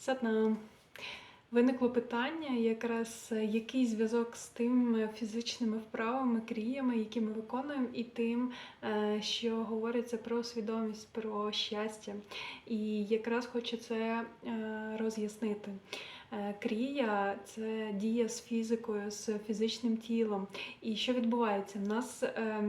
Сатнам. Виникло питання, якраз е, який зв'язок з тим фізичними вправами, кріями, які ми виконуємо, і тим, е, що говориться про свідомість, про щастя. І якраз хочу це е, роз'яснити. Е, Крія це дія з фізикою, з фізичним тілом. І що відбувається? В нас е,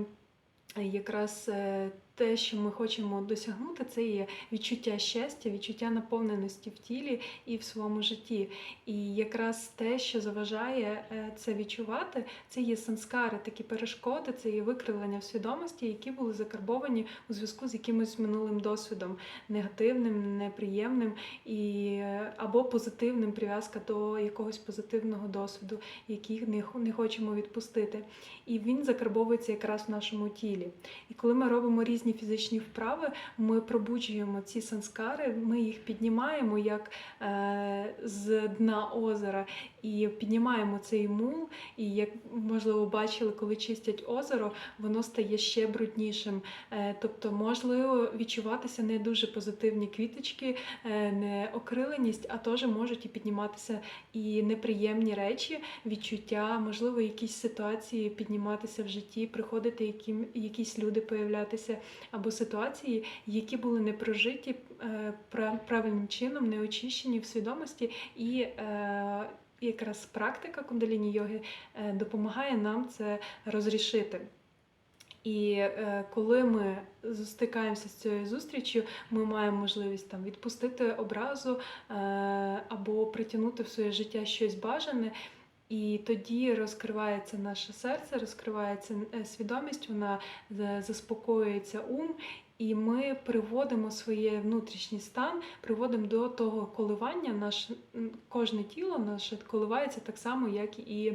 якраз е, те, що ми хочемо досягнути, це є відчуття щастя, відчуття наповненості в тілі і в своєму житті. І якраз те, що заважає е, це відчувати, це є санскари, такі перешкоди, це є викривлення в свідомості, які були закарбовані у зв'язку з якимось минулим досвідом, негативним, неприємним і е, або позитивним прив'язка до якогось позитивного досвіду, який не, не хочемо відпустити. І він закарбовується якраз в нашому тілі. І коли ми робимо різні фізичні вправи, ми пробуджуємо ці санскари, ми їх піднімаємо як е, з дна озера і піднімаємо цей мул. І як можливо бачили, коли чистять озеро, воно стає ще бруднішим. Е, тобто, можливо відчуватися не дуже позитивні квіточки, е, не окриленість, а теж можуть і підніматися і неприємні речі, відчуття, можливо, якісь ситуації підніматися в житті, приходити яким, якісь люди появлятися, або ситуації, які були не прожиті е, правильним чином, не очищені в свідомості, і е, якраз практика кундаліні йоги е, допомагає нам це розрішити. І е, коли ми стикаємося з цією зустрічю, ми маємо можливість там відпустити образу е, або притягнути в своє життя щось бажане. І тоді розкривається наше серце, розкривається е, свідомість, вона заспокоюється ум, і ми приводимо своє внутрішній стан, приводимо до того коливання. Наш кожне тіло наше коливається так само, як і,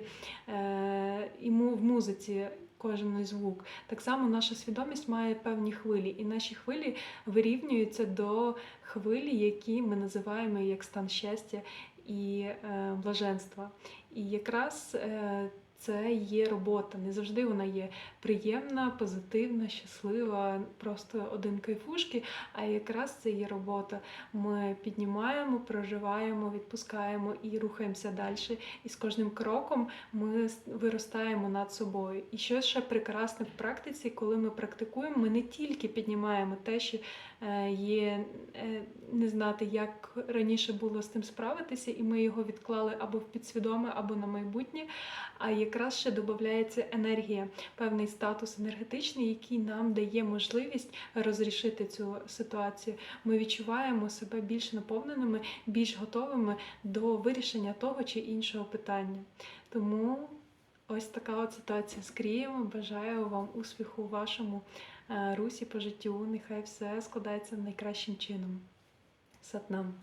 е, і в музиці. Кожен звук. Так само наша свідомість має певні хвилі, і наші хвилі вирівнюються до хвилі, які ми називаємо як стан щастя і е, блаженства. І якраз е, це є робота. Не завжди вона є приємна, позитивна, щаслива, просто один кайфушки. А якраз це є робота. Ми піднімаємо, проживаємо, відпускаємо і рухаємося далі. І з кожним кроком ми виростаємо над собою. І що ще прекрасне в практиці, коли ми практикуємо, ми не тільки піднімаємо те, що е, є е, не знати, як раніше було з тим справитися, і ми його відклали або в підсвідоме, або на майбутнє. А якраз ще додається енергія, певний статус енергетичний, який нам дає можливість розрішити цю ситуацію. Ми відчуваємо себе більш наповненими, більш готовими до вирішення того чи іншого питання. Тому ось така от ситуація з Крієм. Бажаю вам успіху у вашому е, русі по життю. Нехай все складається найкращим чином. Сатнам.